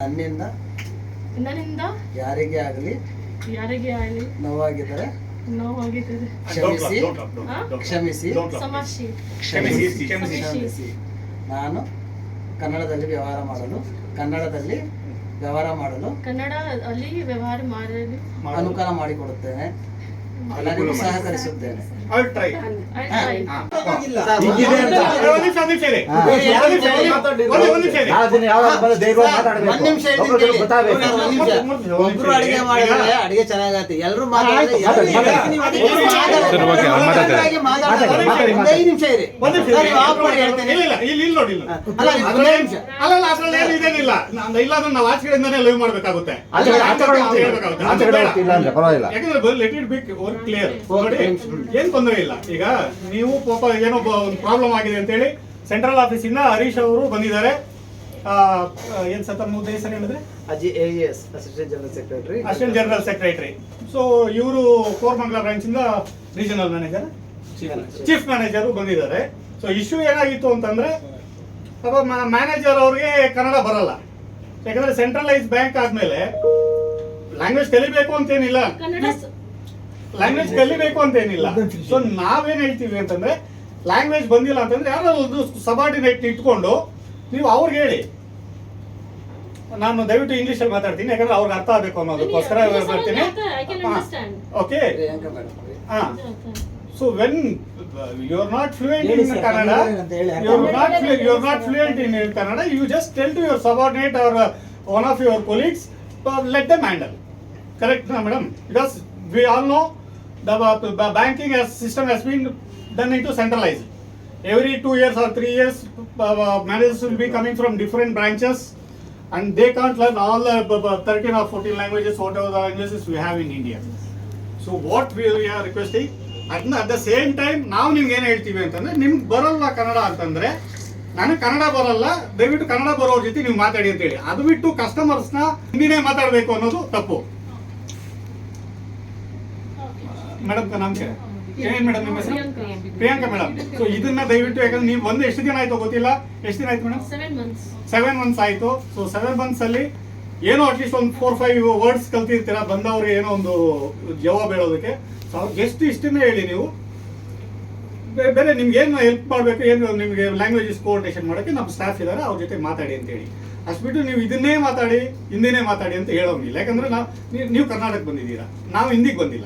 ನನ್ನಿಂದ ನನ್ನಿಂದ ಯಾರಿಗೆ ಆಗಲಿ ಯಾರಿಗೆ ಆಗಲಿ ನೋವಾಗಿದ್ದರೆ ನೋವಾಗಿದ್ದರೆ ಕ್ಷಮಿಸಿ ಹಾ? ಕ್ಷಮಿಸಿ ಕ್ಷಮಿಸಿ ಕ್ಷಮಿಸಿ. ಕ್ಷಮಿಸಿ ನಾನು ಕನ್ನಡದಲ್ಲಿ ವ್ಯವಹಾರ ಮಾಡಲು ಕನ್ನಡದಲ್ಲಿ ವ್ಯವಹಾರ ಮಾಡಲು ಕನ್ನಡ ಅಲ್ಲಿ ವ್ಯವಹಾರ ಮಾಡಲು ಅನುಕೂಲ ಮಾಡಿಕೊಡುತ್ತೇನೆ ಎಲ್ಲರಿಗೂ ಸಹಕರಿಸುತ್ತೇನೆ. ಒಬ್ರು ಅಡಿಗೆ ಮಾಡಿದ್ರೆ ಅಡಿಗೆ ಚೆನ್ನಾಗತ್ತೆ ಎಲ್ರು ಮಾತಾಡಿ, ನಿಮಿಷ ಇರಿ. ನೀವು ನಿಮಿಷ. ನಾವು ಆಚೆ ಕಡೆಯಿಂದಾನೇ ಲೈವ್ ಮಾಡ್ಬೇಕಾಗುತ್ತೆ. ಅಂದ್ರೆ ಯಾಕಂದ್ರೆ ಲೆಟ್ ಇಟ್ ವರ್ಕ್ ಕ್ಲಿಯರ್ ನೋಡಿ ಏನ್ ತೊಂದರೆ ಇಲ್ಲ. ಈಗ ನೀವು ಪಾಪ ಏನೋ ಒಂದು ಪ್ರಾಬ್ಲಮ್ ಆಗಿದೆ ಅಂತ ಹೇಳಿ ಸೆಂಟ್ರಲ್ ಆಫೀಸಿಂದ ಹರೀಶ್ ಅವರು ಬಂದಿದ್ದಾರೆ. ಏನ್ ಸತನ್ ಮುದ್ದೆ ಹೆಸರು ಹೇಳಿದ್ರೆ? ಅಜಿ A S assistant general secretary assistant general secretary so ಇವರು ಕೋರ್ಮಂಗ್ಲಾ ಬ್ರಾಂಚ್ ಇಂದ ರೀಜನಲ್ ಮ್ಯಾನೇಜರ್ ಚೀಫ್ ಮ್ಯಾನೇಜರ್ ಬಂದಿದ್ದಾರೆ. ಸೊ ಇಶ್ಯೂ ಏನಾಗಿತ್ತು ಅಂತಂದ್ರೆ ಪಾಪ ಮ್ಯಾನೇಜರ್ ಅವ್ರಿಗೆ ಕನ್ನಡ ಬರಲ್ಲ. ಯಾಕಂದ್ರೆ ಸೆಂಟ್ರಲೈಸ್ ಬ್ಯಾಂಕ್ ಆದ್ಮೇಲೆ ಲ್ಯಾಂಗ್ವೇಜ್ ಕಲಿಬೇಕು ಅಂತೇನಿಲ್ಲ. ಲ್ಯಾಂಗ್ವೇಜ್ ಕಲಿಬೇಕು ಅಂತ ಏನಿಲ್ಲ ಸೊ ನಾವೇನ್ ಹೇಳ್ತೀವಿ ಅಂತಂದ್ರೆ ಲ್ಯಾಂಗ್ವೇಜ್ ಬಂದಿಲ್ಲ ಅಂತಂದ್ರೆ ಯಾರೋ ಒಂದು ಸಬಾರ್ಡಿನೇಟ್ ಇಟ್ಕೊಂಡು ನೀವು ಅವ್ರಿಗೆ ಹೇಳಿ. ನಾನು ದಯವಿಟ್ಟು ಇಂಗ್ಲಿಷ್ ಅಲ್ಲಿ ಮಾತಾಡ್ತೀನಿ ಯಾಕಂದ್ರೆ ಅವ್ರಿಗೆ ಅರ್ಥ ಆಗಬೇಕು ಅನ್ನೋದಕ್ಕೋಸ್ಕರ ಮಾತಾಡ್ತೀನಿ ಓಕೆ ಹಾ so when you are not fluent in Kannada Kannada ಅಂತ ಹೇಳಿ. You are not you are not fluent in Kannada you just tell to your subordinate or one of your colleagues let them handle correct madam because we all know the banking system has been done into centralized. Every two years or three years, uh, managers will be coming from different branches and they can't learn all the b- b- 13 or 14 languages, whatever the languages we have in India. So what we are requesting ಅದನ್ನ at the same time ನಾವು ನಿಮ್ಗೆ ಏನು ಹೇಳ್ತೀವಿ you ನಿಮ್ಗೆ Kannada. Kannada ಅಂತಂದ್ರೆ ನನಗೆ ಕನ್ನಡ ಬರೋಲ್ಲ ದಯವಿಟ್ಟು ಕನ್ನಡ ಬರೋರ ಜೊತೆ ನೀವು ಮಾತಾಡಿ ಅಂತೇಳಿ ಅದು ಬಿಟ್ಟು ಕಸ್ಟಮರ್ಸ್ನ ಹಿಂದಿನೇ ಮಾತಾಡಬೇಕು ಅನ್ನೋದು ತಪ್ಪು ಮೇಡಮ್ ನಮಸ್ಕಾರ ಏನ್ ಮೇಡಮ್ ನಿಮ್ಮ ಹೆಸರು? ಪ್ರಿಯಾಂಕಾ. ಮೇಡಮ್ ಸೊ ಇದನ್ನ ದಯವಿಟ್ಟು ಯಾಕಂದ್ರೆ ನೀವು ಒಂದು ಎಷ್ಟು ದಿನ ಆಯ್ತು ಗೊತ್ತಿಲ್ಲ. ಎಷ್ಟು ದಿನ ಆಯ್ತು ಮೇಡಮ್. ಸೆವೆನ್ ಮಂತ್ಸ್ ಆಯ್ತು. ಸೊ ಸೆವೆನ್ ಮಂತ್ಸ್ ಅಲ್ಲಿ ಏನೋ ಅಟ್ಲೀಸ್ಟ್ ಒಂದು ಫೋರ್ ಫೈವ್ ವರ್ಡ್ಸ್ ಕಲ್ತಿರ್ತೀರಾ? ಬಂದವ್ರಿಗೆ ಏನೋ ಒಂದು ಜವಾಬ್ ಹೇಳೋದಕ್ಕೆ. ಸೊ ಅವ್ರಿಗೆ ಎಷ್ಟು ಇಷ್ಟನ್ನೇ ಹೇಳಿ ನೀವು. ಬೇರೆ ನಿಮ್ಗೆ ಏನು ಹೆಲ್ಪ್ ಮಾಡಬೇಕು? ಏನು ನಿಮಗೆ ಲ್ಯಾಂಗ್ವೇಜಸ್ ಕೋಆರ್ಡಿನೇಷನ್ ಮಾಡೋಕ್ಕೆ ನಮ್ಮ ಸ್ಟಾಫ್ ಇದ್ದಾರೆ ಅವ್ರ ಜೊತೆ ಮಾತಾಡಿ ಅಂತ ಹೇಳಿ. ಅಷ್ಟು ಬಿಟ್ಟು ನೀವು ಇದನ್ನೇ ಮಾತಾಡಿ ಹಿಂದಿನೇ ಮಾತಾಡಿ ಅಂತ ಹೇಳೋಂಗಿಲ್ಲ. ಯಾಕಂದ್ರೆ ನೀವು- ನೀವು ಕರ್ನಾಟಕ ಬಂದಿದ್ದೀರಾ. ನಾವು ಹಿಂದಿಗೆ ಬಂದಿಲ್ಲ.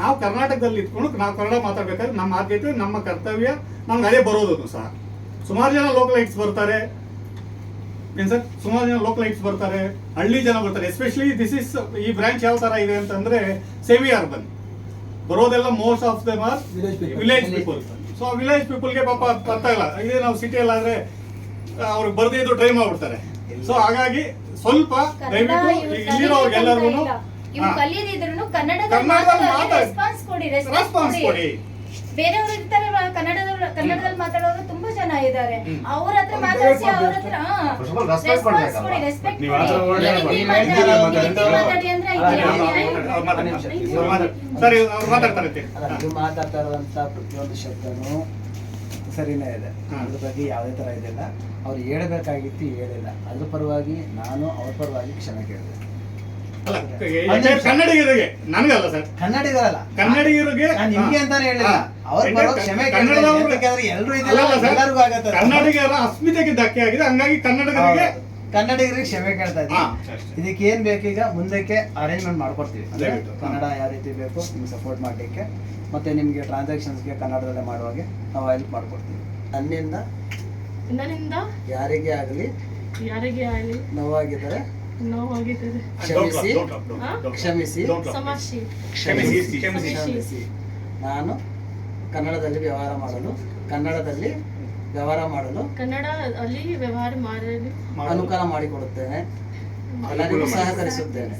ನಾವು ಕರ್ನಾಟಕದಲ್ಲಿ ಇದ್ಕೊಂಡು ನಾವು ಕನ್ನಡ ಮಾತಾಡ್ಬೇಕಾದ್ರೆ ನಮ್ಮ ಆದ್ಯತೆ ನಮ್ಮ ಕರ್ತವ್ಯ ನಮ್ಗೆ ಅದೇ ಬರೋದನ್ನು ಸಹ. ಸುಮಾರು ಜನ ಲೋಕಲೈಟ್ಸ್ ಬರ್ತಾರೆ. ಏನ್ ಸರ್? ಸುಮಾರು ಜನ ಲೋಕಲೈಟ್ಸ್ ಬರ್ತಾರೆ. ಹಳ್ಳಿ ಜನ ಬರ್ತಾರೆ. ಎಸ್ಪೆಷಲಿ ದಿಸ್ ಇಸ್ ಈ ಬ್ರಾಂಚ್ ಯಾವ ಥರ ಇದೆ ಅಂತಂದ್ರೆ semi urban ಬರೋದೆಲ್ಲ most of them are village people so village ಪೀಪಲ್ಗೆ ಪಾಪ ಅರ್ಥ ಇಲ್ಲ. ಇದೇ ನಾವು ಸಿಟಿಯಲ್ಲಿ ಆದ್ರೆ ಅವ್ರಿಗೆ ಬರ್ದೇ ಇದ್ದು ಟ್ರೈ ಮಾಡ್ಬಿಡ್ತಾರೆ. ಸೊ ಹಾಗಾಗಿ ಸ್ವಲ್ಪ ದಯವಿಟ್ಟು ಇಲ್ಲಿರೋರ್ಗೆಲ್ಲರಿಗೂ ಇವ್ ಕಲಿಯದಿದ್ರು ಕನ್ನಡದಲ್ಲಿ. ರೆಸ್ಪಾನ್ಸ್ ಕೊಡಿ ರೆಸ್ಪಾನ್ಸ್ ಕೊಡಿ. ಬೇರೆಯವರು ಇರ್ತಾರೆ ಕನ್ನಡದಲ್ಲಿ ಕನ್ನಡದಲ್ಲಿ ಮಾತಾಡೋರು ತುಂಬಾ ಜನ ಇದ್ದಾರೆ. ಅವ್ರ ಹತ್ರ ಮಾತಾಡಿಸಿ ಅವ್ರ ಹತ್ರ ರೆಸ್ಪಾನ್ಸ್ ಕೊಡಿ ರೆಸ್ಪೆಕ್ಟ್ ಥರ ಮಾತಾಡಿ. ಅಂದ್ರೆ ಮಾತಾಡ್ತಾ ಇರುವಂತ ಪ್ರತಿಯೊಂದು ಶಬ್ದನೂ ಸರಿನೇ ಇದೆ. ಅದ್ರ ಬಗ್ಗೆ ಯಾವುದೇ ತರ ಇದೆಲ್ಲ. ಅವ್ರು ಹೇಳ್ಬೇಕಾಗಿತ್ತು ಹೇಳಿಲ್ಲ. ಅದ್ರ ಪರವಾಗಿ ನಾನು ಅವ್ರ ಪರವಾಗಿ ಕ್ಷಮೆ ಕೇಳಿದೆ ಕನ್ನಡಿಗರಿಗೆ. ನನಗಲ್ಲ ಸರ್. ಕನ್ನಡಿಗರಲ್ಲ. ಕನ್ನಡಿಗರಿಗೆ ನಾನು ನಿಮ್ಗೆ ಅಂತಾನೆ ಹೇಳಿಲ್ಲ. ಅವ್ರ ಪರವಾಗಿ ಕ್ಷಮೆ ಯಾಕಂದ್ರೆ ಎಲ್ರು ಅಲ್ಲ, ಇದೆಲ್ಲ ಎಲ್ಲರಿಗೂ ಆಗತ್ತೆ. ಕನ್ನಡಿಗರ ಅಸ್ಮಿತೆಗೆ ಧಕ್ಕೆ ಆಗಿದೆ. ಹಂಗಾಗಿ ಕನ್ನಡಿಗರಿಗೆ. ಕನ್ನಡಿಗರಿಗೆ ಕ್ಷಮೆ ಕೇಳ್ತಾ ಇದ್ದೀವಿ. ಇದಕ್ಕೆ ಏನ್ ಬೇಕೀಗ ಮುಂದಕ್ಕೆ ಅರೇಂಜ್ಮೆಂಟ್ ಮಾಡ್ಕೊಡ್ತೀವಿ. ಕನ್ನಡ ಯಾವ ರೀತಿ ಬೇಕು ನಿಮ್ಗೆ ಸಪೋರ್ಟ್ ಮಾಡಲಿಕ್ಕೆ. ಮತ್ತೆ ನಿಮಗೆ ಟ್ರಾನ್ಸಾಕ್ಷನ್ಸ್ಗೆ ಕನ್ನಡದಲ್ಲೇ ಮಾಡುವಾಗೆ ನಾವು ಹೆಲ್ಪ್ ಮಾಡ್ಕೊಡ್ತೀವಿ. ನನ್ನಿಂದ ನನ್ನಿಂದ? ಯಾರಿಗೇ ಆಗಲಿ ಯಾರಿಗೆ ಆಗಲಿ? ನೋವಾಗಿದ್ದರೆ ನೋವಾಗಿದ್ದರೆ ಕ್ಷಮಿಸಿ. ನಾನು ಕನ್ನಡದಲ್ಲಿ ವ್ಯವಹಾರ ಮಾಡಲು ಕನ್ನಡದಲ್ಲಿ ವ್ಯವಹಾರ ಮಾಡಲು ಕನ್ನಡ ಅಲ್ಲಿ ವ್ಯವಹಾರ ಮಾಡಲು. ಮಾಡು. ಅನುಕೂಲ ಮಾಡಿಕೊಡುತ್ತೇನೆ. ಎಲ್ಲರಿಗೂ ಸಹಕರಿಸುತ್ತೇನೆ.